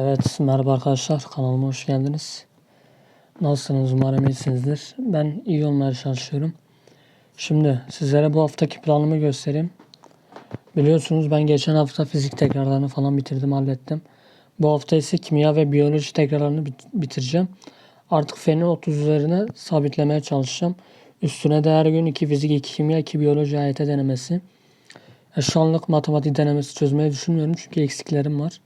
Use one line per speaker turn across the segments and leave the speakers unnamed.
Evet, merhaba arkadaşlar. Kanalıma hoş geldiniz. Nasılsınız? Umarım iyisinizdir. Ben iyi olmaya çalışıyorum. Şimdi sizlere bu haftaki planımı göstereyim. Biliyorsunuz ben geçen hafta fizik tekrarlarını falan bitirdim, hallettim. Bu hafta ise kimya ve biyoloji tekrarlarını bit- bitireceğim. Artık feni 30 üzerine sabitlemeye çalışacağım. Üstüne de her gün 2 fizik, 2 kimya, 2 biyoloji AYT denemesi. E, Şu anlık matematik denemesi çözmeyi düşünmüyorum çünkü eksiklerim var.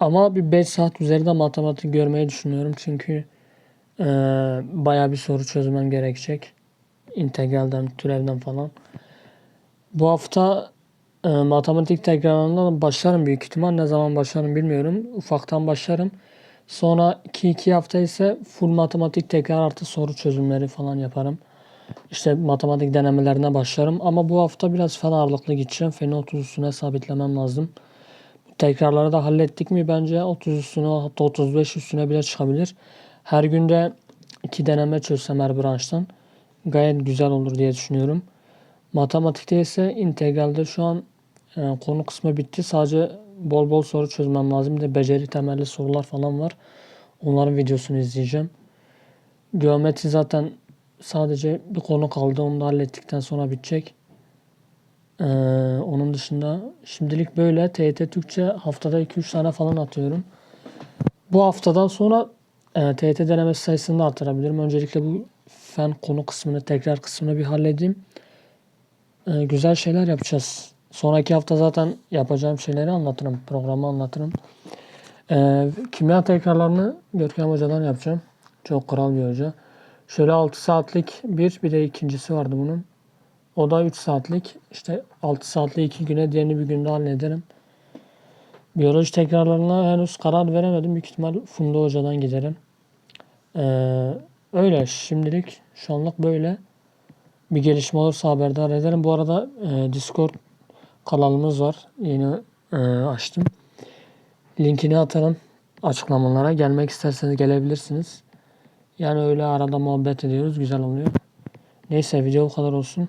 Ama bir 5 saat üzerinde matematik görmeyi düşünüyorum. Çünkü eee bayağı bir soru çözmem gerekecek. İntegralden, türevden falan. Bu hafta eee, matematik tekrarlarından başlarım büyük ihtimal. Ne zaman başlarım bilmiyorum. Ufaktan başlarım. Sonra 2-2 hafta ise full matematik tekrar artı soru çözümleri falan yaparım. İşte matematik denemelerine başlarım. Ama bu hafta biraz fen ağırlıklı gideceğim. Feni 30 üstüne sabitlemem lazım. Tekrarları da hallettik mi bence 30 üstüne hatta 35 üstüne bile çıkabilir. Her günde iki deneme çözsem her branştan gayet güzel olur diye düşünüyorum. Matematikte ise integralde şu an e, konu kısmı bitti. Sadece bol bol soru çözmem lazım. Bir de beceri temelli sorular falan var. Onların videosunu izleyeceğim. Geometri zaten sadece bir konu kaldı. Onu da hallettikten sonra bitecek. Ee, dışında şimdilik böyle TYT Türkçe haftada 2-3 tane falan atıyorum. Bu haftadan sonra e, TYT denemesi sayısını da artırabilirim. Öncelikle bu fen konu kısmını, tekrar kısmını bir halledeyim. Ee, güzel şeyler yapacağız. Sonraki hafta zaten yapacağım şeyleri anlatırım. Programı anlatırım. Ee, kimya tekrarlarını Görkem Hoca'dan yapacağım. Çok kral bir hoca. Şöyle 6 saatlik bir, bir de ikincisi vardı bunun. O da 3 saatlik. İşte 6 saatli 2 güne diğerini bir günde hallederim. Biyoloji tekrarlarına henüz karar veremedim. Büyük ihtimal Funda Hoca'dan giderim. Ee, öyle şimdilik şu anlık böyle. Bir gelişme olursa haberdar ederim. Bu arada e, Discord kanalımız var. Yeni e, açtım. Linkini atarım açıklamalara. Gelmek isterseniz gelebilirsiniz. Yani öyle arada muhabbet ediyoruz. Güzel oluyor. Neyse video bu kadar olsun.